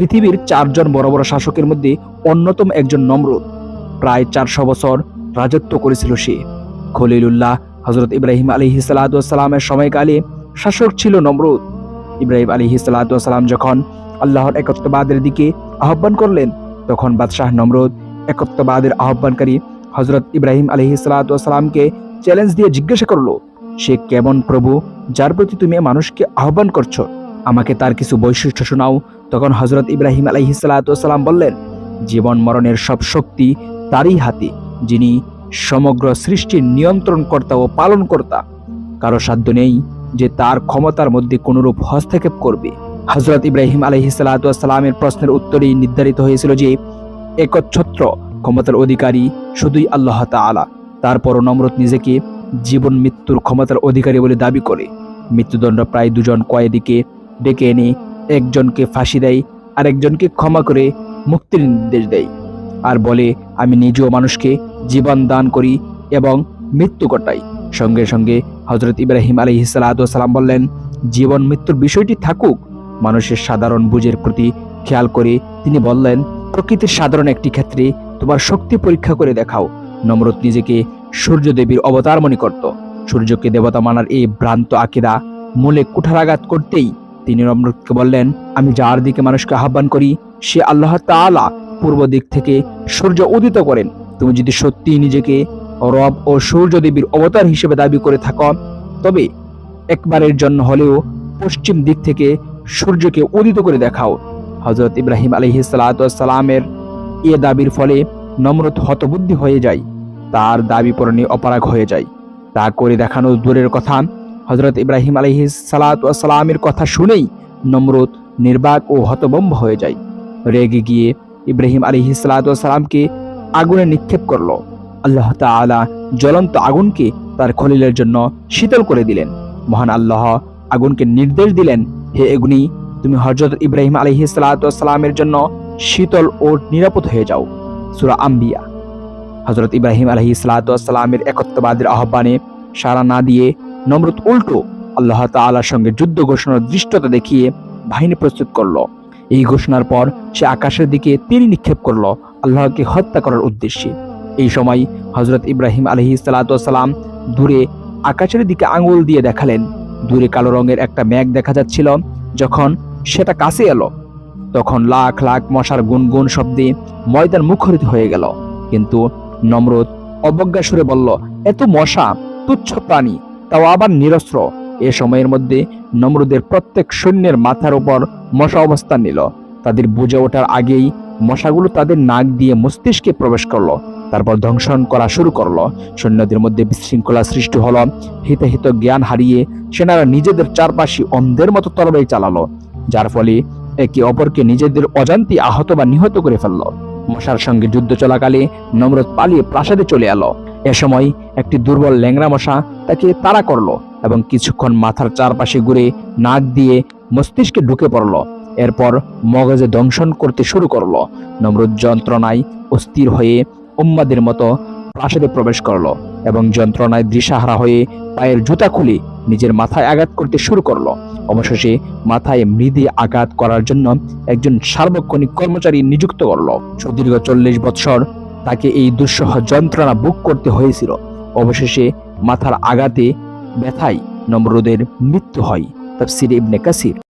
পৃথিবীর চারজন বড় বড় শাসকের মধ্যে অন্যতম একজন নমরুদ। প্রায় চারশো বছর রাজত্ব করেছিল সে। খলিলুল্লাহ হজরত ইব্রাহিম আলী সালামের সময়কালে শাসক ছিল নমরুদ। ইব্রাহিম আলী সালাম যখন আল্লাহর একত্ববাদের দিকে আহ্বান করলেন, তখন বাদশাহ নমরুদ একত্ববাদের আহ্বানকারী হজরত ইব্রাহিম আলী সালামকে চ্যালেঞ্জ দিয়ে জিজ্ঞাসা করল, সে কেমন প্রভু যার প্রতি তুমি মানুষকে আহ্বান করছ? আমাকে তার কিছু বৈশিষ্ট্য শোনাও তখন হজরত ইব্রাহিম আলহি সালাম বললেন, জীবন মরণের সব শক্তি তারই হাতে, যিনি সমগ্র সৃষ্টির নিয়ন্ত্রণকর্তা ও পালনকর্তা। কারও সাধ্য নেই যে তার ক্ষমতার মধ্যে কোনরূপ হস্তক্ষেপ করবে। হজরত ইব্রাহিম আলহি সালামের প্রশ্নের উত্তরেই নির্ধারিত হয়েছিল যে, একচ্ছত্র ক্ষমতার অধিকারী শুধুই আল্লাহ তাআলা। তারপর নম্রত নিজেকে জীবন মৃত্যুর ক্ষমতার অধিকারী বলে দাবি করে। মৃত্যুদণ্ড প্রায় দুজন কয়েদিকে ডেকে এনে একজনকে ফাঁসি দেয় আর একজনকে ক্ষমা করে মুক্তির নির্দেশ দেয়। আর বলে, আমি নিজেও মানুষকে জীবন দান করি এবং মৃত্যু ঘটাই। সঙ্গে সঙ্গে হজরত ইব্রাহিম আলী সালাম বললেন, জীবন মৃত্যুর বিষয়টি থাকুক। মানুষের সাধারণ বুঝের প্রতি খেয়াল করে তিনি বললেন, প্রকৃতির সাধারণ একটি ক্ষেত্রে তোমার শক্তি পরীক্ষা করে দেখাও। নমরত নিজেকে সূর্য দেবীর অবতার মনে করত। সূর্যকে দেবতা মানার এই ভ্রান্ত আকিদা মূলে কুঠারাঘাত করতেই তিনি নমরুদকে বললেন, আমি যার দিকে মানুষকে আহ্বান করি, সে আল্লাহ তাআলা পূর্ব দিক থেকে সূর্য উদিত করেন। তুমি যদি সত্যি নিজেকে রব ও সূর্য দেবীর অবতার হিসেবে দাবি করে থাকো, তবে একবারের জন্য হলেও পশ্চিম দিক থেকে সূর্যকে উদিত করে দেখাও। হজরত ইব্রাহিম আলহি সালামের এ দাবির ফলে নম্রত হতবুদ্ধি হয়ে যায়, তার দাবি পূরণে অপারগ হয়ে যায়। তা করে দেখানো দূরের কথা হজরত ইব্রাহিম আলহি সালামের কথা শুনেই নমরুদ, নির্বাক ও হতবম্ব হয়ে যায়। রেগে গিয়ে ইব্রাহিম আলহি সালামকে আগুনে নিক্ষেপ করল। আল্লাহ তাআলা জ্বলন্ত আগুনকে তার খলিলের জন্য শীতল করে দিলেন। মহান আল্লাহ আগুনকে নির্দেশ দিলেন, হে এগুনি, তুমি হজরত ইব্রাহিম আলহি সালামের জন্য শীতল ও নিরাপদ হয়ে যাও। সুরা আম্বিয়া। হজরত ইব্রাহিম আলহি সালামের একত্ববাদের আহ্বানে সাড়া না দিয়ে নমরুদ উল্টো আল্লাহ তাআলার সঙ্গে যুদ্ধ ঘোষণার দৃষ্টতা দেখিয়ে বাহিনী প্রস্তুত করল। এই ঘোষণার পর সে আকাশের দিকে তীর নিক্ষেপ করল, আল্লাহকে হত্যা করার উদ্দেশ্যে। এই সময় হজরত ইব্রাহিম আলহি সালাম দূরে আকাশের দিকে আঙুল দিয়ে দেখালেন। দূরে কালো রঙের একটা মেঘ দেখা যাচ্ছিল, যখন সেটা কাছে এলো। তখন লাখ লাখ মশার গুনগুন শব্দে ময়দান মুখরিত হয়ে গেল। কিন্তু নমরুদ অবজ্ঞা সুরে বলল, এত মশা, তুচ্ছ প্রাণী তাও আবার নিরস্ত্র। এ সময়ের মধ্যে নমরুদের প্রত্যেক সৈন্যের মাথার উপর মশা অবস্থান নিল। তাদের বুঝে ওঠার আগেই মশাগুলো তাদের নাক দিয়ে মস্তিষ্কে প্রবেশ করল। তারপর ধ্বংসন করা শুরু করল। সৈন্যদের মধ্যে বিশৃঙ্খলা সৃষ্টি হলো। হিতাহিত জ্ঞান হারিয়ে সেনারা নিজেদের চারপাশে অন্ধের মতো তরবারি চালালো, যার ফলে একে অপরকে নিজেদের অজান্তি আহত বা নিহত করে ফেলল। মশার সঙ্গে যুদ্ধ চলাকালে নমরত পালিয়ে প্রাসাদে চলে এলো। এ সময় একটি দুর্বল ল্যাংরা মশা তাকে তাড়া করল এবং কিছুক্ষণ মাথার চারপাশে ঘুরে নাক দিয়ে মস্তিষ্কে ঢুকে পড়ল। এরপর মগজে দংশন করতে শুরু করল। নমরুদ যন্ত্রণায় অস্থির হয়ে উম্মাদের মতো প্রাসাদে প্রবেশ করল এবং যন্ত্রণায় দৃশাহারা হয়ে পায়ের জুতা খুলে নিজের মাথায় আঘাত করতে শুরু করল। অবশেষে মাথায় মৃদে আঘাত করার জন্য একজন সার্বক্ষণিক কর্মচারী নিযুক্ত করল। সুদীর্ঘ চল্লিশ বৎসর তাকে এই দুঃসহ যন্ত্রণা বুক করতে হয়েছিল। অবশেষে মাথার আঘাতে ব্যথায় নমরুদের মৃত্যু হয়, তাফসির ইবনে কাসির।